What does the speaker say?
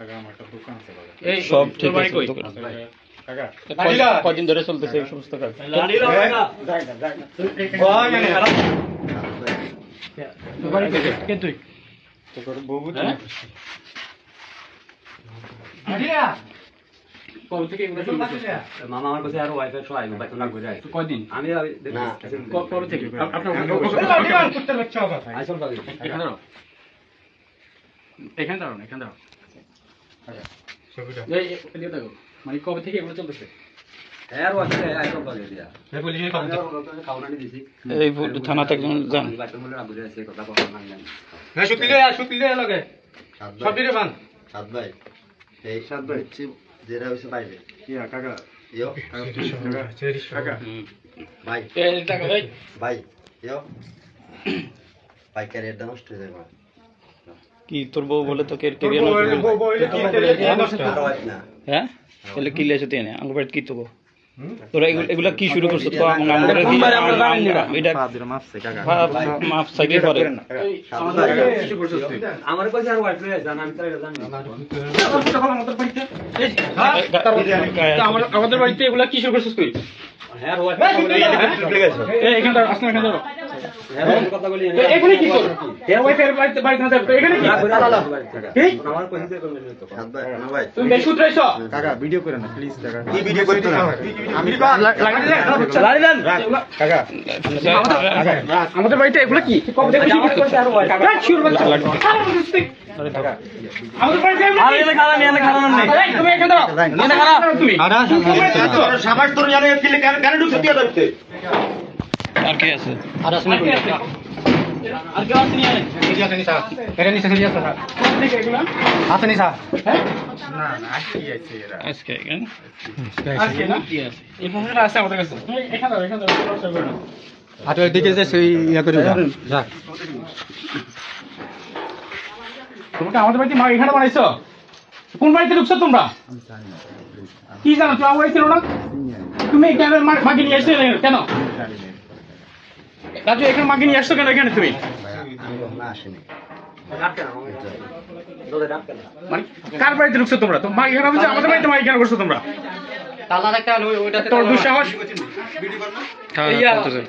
টাকা আমার একটা দোকান আছে এই সব ঠিক আছে দোকান। টাকা কয়- ধরে চলতেছে এই সমস্ত কাজ? মামা আমার কাছে আরও ওয়াইফাই সহ আইবো বাইতুল না ঘুরে আইছে। কয়দিন আমি কবে থেকে? আপনার এখানে দাঁড়াও। এখানে দাঁড়াও। এখানে ছবিটা এই এই- এদিকে দেখো। মানে কবে থেকে এগুলো চলতেছে? এই থানাতে একজন যান। ভাই ভাই ভাই। ইয়ো। ভাই। ক্যারিয়ারটা নষ্ট হয়ে যাবে কি তোর বউ বলে তো কেরিয়ার না হ্যাঁ? তাহলে কি লেছে তেনে আঙ্গ বাড়িতে কি তোকে তোরা এগুলা কি শুরু করছ? তো আমরা আমরা এটা মাপ সাইকে করে আমার কাছে আর ওয়াইফাই আছে আমি তার জানি আমাদের বাড়িতে এগুলা কি শুরু করছিস তুই? হ্যাঁ ওয়াইফাই এই এখানে আসনা এখানে দাঁড়াও হ্যাঁ কথা বলি এ- এখানে কি কর এ ওয়াইফাই বাড়িতে বাড়িতে না যাবে এখানে কি এই? আমার কইতে করবেন তো সাদত ভাই তুমি বেশ উতরাইছো টাকা ভিডিও করে না প্লিজ টাকা কি ভিডিও করতে না আমি লাড়ি দেন টাকা আমাদের বাড়িতে এগুলা কি তুমি এখানে দাঁড়াও তুমি সাবাস তোর জানে কেন ঢুকতে দিয়ে দিতে আর কে আছে? আর আসলে আর কেউ আছে আরে? এটা নিসা এটা নিসা সিরিয়াস না কোথা থেকে এগুলা? আছে নিসা হ্যাঁ? না না আজকে আছে এরা। আজকে কেন আজকে না? কি আছে। ইনফরমেশন আছে আমাদের কাছে। এই, এখানে এখানে সমস্যা করো না। আর তুই দিকে যে সেই ইয়া করে যা যা। তোমরা আমাদের বাড়িতে মা এখানে বানাইছো? কোন বাড়িতে ঢুকছো তোমরা? কি জানো তুমি আমার ছিল না? তুমি মাকে নিয়ে এসছো কেন? রাজু এখানে মাকে নিয়ে আসছো কেন? এখানে তুমি? না আসেনি মানে কার বাড়িতে ঢুকছো তোমরা? তো মা এখানে বলছে আমাদের বাড়িতে মা এখানে করছ তোমরা। তালা রাখতে হলো ওইটাতে তোর দুঃসাহস? হ্যাঁ। করতেছে।